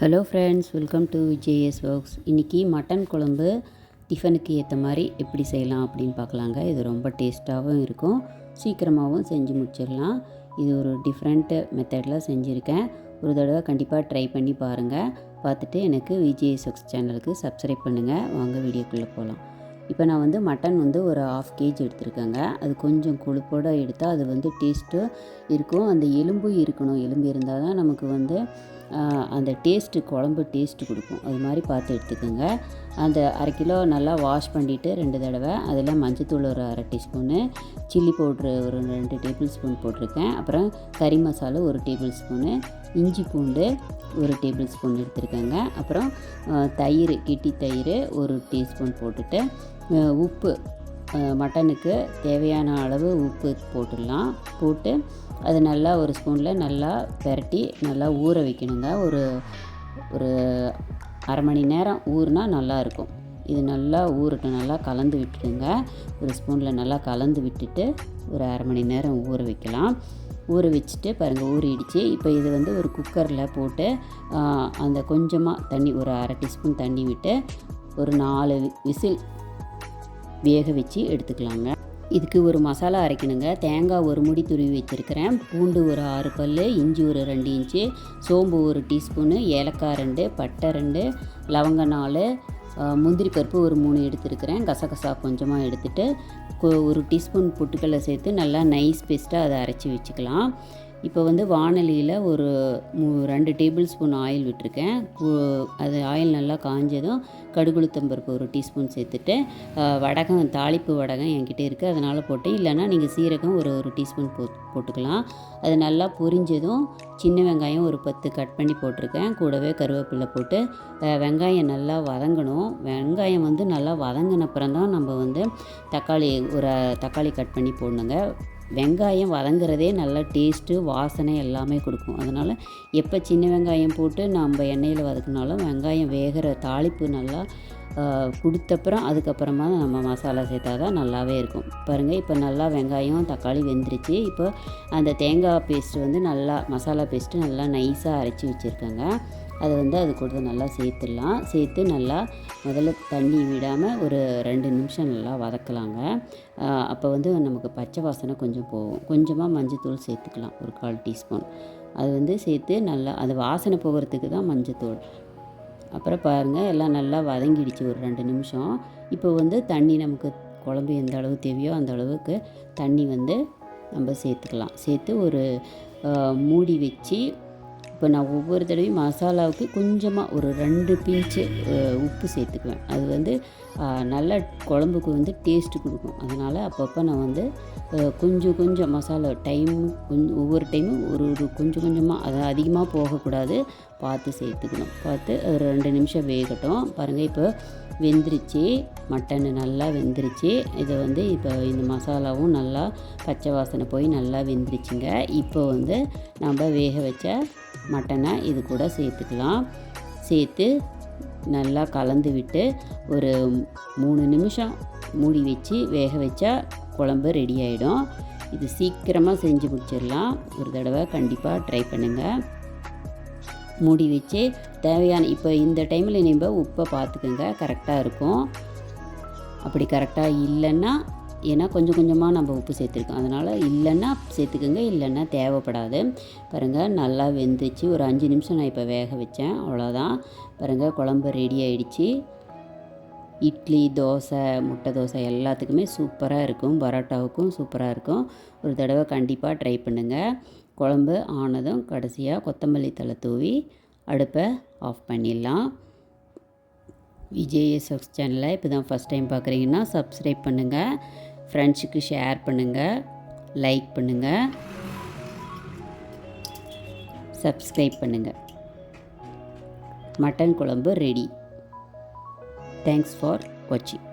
Hello friends welcome to JS works இன்றைக்கி mutton குழம்பு டிஃபனுக்கு ஏற்ற மாதிரி எப்படி செய்யலாம் அப்படின்னு பார்க்கலாங்க. இது ரொம்ப டேஸ்ட்டாகவும் இருக்கும். சீக்கிரமாகவும் செஞ்சு முடிச்சிடலாம். இது ஒரு டிஃப்ரெண்ட்டு மெத்தடில் செஞ்சுருக்கேன். ஒரு தடவை கண்டிப்பாக ட்ரை பண்ணி பாருங்கள் பார்த்துட்டு எனக்கு விஜேஎஸ் ஒர்க்ஸ் சேனலுக்கு சப்ஸ்கிரைப் பண்ணுங்கள் வாங்க வீடியோக்குள்ளே போகலாம் இப்போ நான் வந்து மட்டன் வந்து ஒரு ஆஃப் கேஜி எடுத்திருக்கேங்க. அது கொஞ்சம் கொழுப்போடு எடுத்தால் அது வந்து டேஸ்ட்டும் இருக்கும். அந்த எலும்பும் இருக்கணும். எலும்பு இருந்தால் தான் நமக்கு வந்து அந்த டேஸ்ட்டு குழம்பு டேஸ்ட்டு கொடுக்கும். அது மாதிரி பார்த்து எடுத்துக்கோங்க. அந்த அரை கிலோ நல்லா வாஷ் பண்ணிவிட்டு ரெண்டு தடவை அதில் மஞ்சத்தூள் ஒரு அரை டீஸ்பூனு சில்லி பவுட்ரு ஒரு ரெண்டு டேபிள் ஸ்பூன் போட்டிருக்கேன். அப்புறம் கறி மசாலா ஒரு டேபிள் ஸ்பூனு இஞ்சி பூண்டு ஒரு டேபிள் ஸ்பூன் எடுத்துருக்கேங்க. அப்புறம் தயிர் கிட்டி தயிர் ஒரு டீஸ்பூன் போட்டுட்டு உப்பு மட்டனுக்கு தேவையான அளவு உப்பு போட்டுடலாம். போட்டு அது நல்லா ஒரு ஸ்பூனில் நல்லா பெரட்டி நல்லா ஊற வைக்கணுங்க. ஒரு ஒரு அரை மணி நேரம் ஊறினா நல்லாயிருக்கும் இது நல்லா ஊறட்டும். நல்லா கலந்து விட்டுடுங்க. ஒரு ஸ்பூனில் நல்லா கலந்து விட்டுட்டு ஒரு அரை மணி நேரம் ஊற வைக்கலாம். ஊற வச்சுட்டு பாருங்கள் ஊறிடுச்சு. இப்போ இது வந்து ஒரு குக்கரில் போட்டு அந்த கொஞ்சமாக தண்ணி ஒரு அரை டீஸ்பூன் தண்ணி விட்டு ஒரு நாலு விசில் வேக வச்சு எடுத்துக்கலாங்க. இதுக்கு ஒரு மசாலா அரைக்கணுங்க. தேங்காய் ஒரு முடி துருவி வச்சுருக்கிறேன். பூண்டு ஒரு ஆறு பல் இஞ்சி ஒரு ரெண்டு இன்ச்சு சோம்பு ஒரு டீஸ்பூனு ஏலக்காய் ரெண்டு பட்டை ரெண்டு லவங்க நாலு முந்திரி பருப்பு ஒரு மூணு எடுத்துருக்கிறேன். கசகசா கொஞ்சமாக எடுத்துட்டு ஒரு டீஸ்பூன் பொட்டுக்கடலை சேர்த்து நல்லா நைஸ் பேஸ்ட்டாக அதை அரைச்சி வச்சுக்கலாம். இப்போ வந்து வானலியில் ஒரு ரெண்டு டேபிள் ஸ்பூன் ஆயில் விட்டுருக்கேன். அது ஆயில் நல்லா காஞ்சதும் கடுகுளுத்தம்பருப்பு ஒரு டீஸ்பூன் சேர்த்துட்டு வடகம் தாளிப்பு வடகம் என்கிட்ட இருக்குது அதனால் போட்டேன் இல்லைன்னா நீங்கள் சீரகம் ஒரு ஒரு டீஸ்பூன் போ போட்டுக்கலாம். அது நல்லா பொரிஞ்சதும் சின்ன வெங்காயம் ஒரு பத்து கட் பண்ணி போட்டிருக்கேன். கூடவே கருவேப்பிலை போட்டு வெங்காயம் நல்லா வதங்கணும். வெங்காயம் வந்து நல்லா வதங்கின அப்புறம் தான் நம்ம வந்து தக்காளி ஒரு தக்காளி கட் பண்ணி போடணுங்க. வெங்காயம் வதங்குறதே நல்லா டேஸ்ட்டு வாசனை எல்லாமே கொடுக்கும். அதனால் எப்போ சின்ன வெங்காயம் போட்டு நம்ம எண்ணெயில் வதக்கினாலும் வெங்காயம் வேகிற தாளிப்பு நல்லா கொடுத்தப்புறம் அதுக்கப்புறமா நம்ம மசாலா சேர்த்தா தான் நல்லாவே இருக்கும். பாருங்கள் இப்போ நல்லா வெங்காயம் தக்காளி வெந்துருச்சு. இப்போ அந்த தேங்காய் பேஸ்ட்டு வந்து நல்லா மசாலா பேஸ்ட்டு நல்லா நைஸாக அரைச்சி வச்சுருக்கேங்க. அதை வந்து அது கூட நல்லா சேர்த்துடலாம். சேர்த்து நல்லா முதல்ல தண்ணி விடாமல் ஒரு ரெண்டு நிமிஷம் நல்லா வதக்கலாங்க. அப்போ வந்து நமக்கு பச்சை வாசனை கொஞ்சம் போகும். கொஞ்சமாக மஞ்சத்தூள் சேர்த்துக்கலாம். ஒரு கால் டீஸ்பூன். அது வந்து சேர்த்து நல்லா அது வாசனை போகிறதுக்கு தான் மஞ்சத்தூள். அப்புறம் பாருங்கள் எல்லாம் நல்லா வதங்கிடுச்சு ஒரு ரெண்டு நிமிஷம். இப்போ வந்து தண்ணி நமக்கு குழம்பு எந்த அளவு தேவையோ அந்த அளவுக்கு தண்ணி வந்து நம்ம சேர்த்துக்கலாம். சேர்த்து ஒரு மூடி வச்சு இப்போ நான் ஒவ்வொரு தடவையும் மசாலாவுக்கு கொஞ்சமாக ஒரு ரெண்டு பிஞ்சு உப்பு சேர்த்துக்குவேன். அது வந்து நல்லா குழம்புக்கு வந்து டேஸ்ட்டு கொடுக்கும். அதனால் அப்பப்போ நான் வந்து கொஞ்சம் கொஞ்சம் மசாலா டைம் கொஞ்சம் ஒவ்வொரு டைமும் ஒரு ஒரு கொஞ்சம் கொஞ்சமாக அதை அதிகமாக போகக்கூடாது பார்த்து சேர்த்துக்கணும். பார்த்து ஒரு ரெண்டு நிமிஷம் வேகட்டும். பாருங்கள் இப்போ வெந்துருச்சு. மட்டன் நல்லா வெந்துருச்சு. இதை வந்து இப்போ இந்த மசாலாவும் நல்லா பச்சை வாசனை போய் நல்லா வெந்துருச்சுங்க. இப்போ வந்து நம்ம வேக வச்ச மட்டனை இது கூட சேர்த்துக்கலாம். சேர்த்து நல்லா கலந்து விட்டு ஒரு மூணு நிமிஷம் மூடி வச்சு வேக வச்சா குழம்பு ரெடி ஆகிடும் இது சீக்கிரமாக செஞ்சு முடிச்சிடலாம். ஒரு தடவை கண்டிப்பாக ட்ரை பண்ணுங்கள் மூடி வச்சு தேவையான இப்போ இந்த டைமில் நம்ம உப்பை பார்த்துக்கோங்க. கரெக்டாக இருக்கும். அப்படி கரெக்டாக இல்லைன்னா ஏன்னா கொஞ்சம் கொஞ்சமாக நம்ம உப்பு சேர்த்துருக்கோம். அதனால் இல்லைன்னா சேர்த்துக்கோங்க இல்லைன்னா தேவைப்படாது. பாருங்கள் நல்லா வெந்துச்சு. ஒரு அஞ்சு நிமிஷம் நான் இப்போ வேக வச்சேன். அவ்வளோதான் பாருங்கள் குழம்பு ரெடி ஆகிடுச்சி இட்லி தோசை முட்டை தோசை எல்லாத்துக்குமே சூப்பராக இருக்கும். பரோட்டாவுக்கும் சூப்பராக இருக்கும். ஒரு தடவை கண்டிப்பாக ட்ரை பண்ணுங்கள் குழம்பு ஆனதும் கடைசியாக கொத்தமல்லி தழை தூவி அடுப்பை ஆஃப் பண்ணிடலாம். விஜய் ஒர்க்ஸ் சேனலை இப்போ தான் ஃபஸ்ட் டைம் பார்க்குறீங்கன்னா சப்ஸ்கிரைப் பண்ணுங்கள் ஃப்ரெண்ட்ஸுக்கு ஷேர் பண்ணுங்கள் லைக் பண்ணுங்கள் சப்ஸ்கிரைப் பண்ணுங்கள் மட்டன் குழம்பு ரெடி. தேங்க்ஸ் ஃபார் வாட்சிங்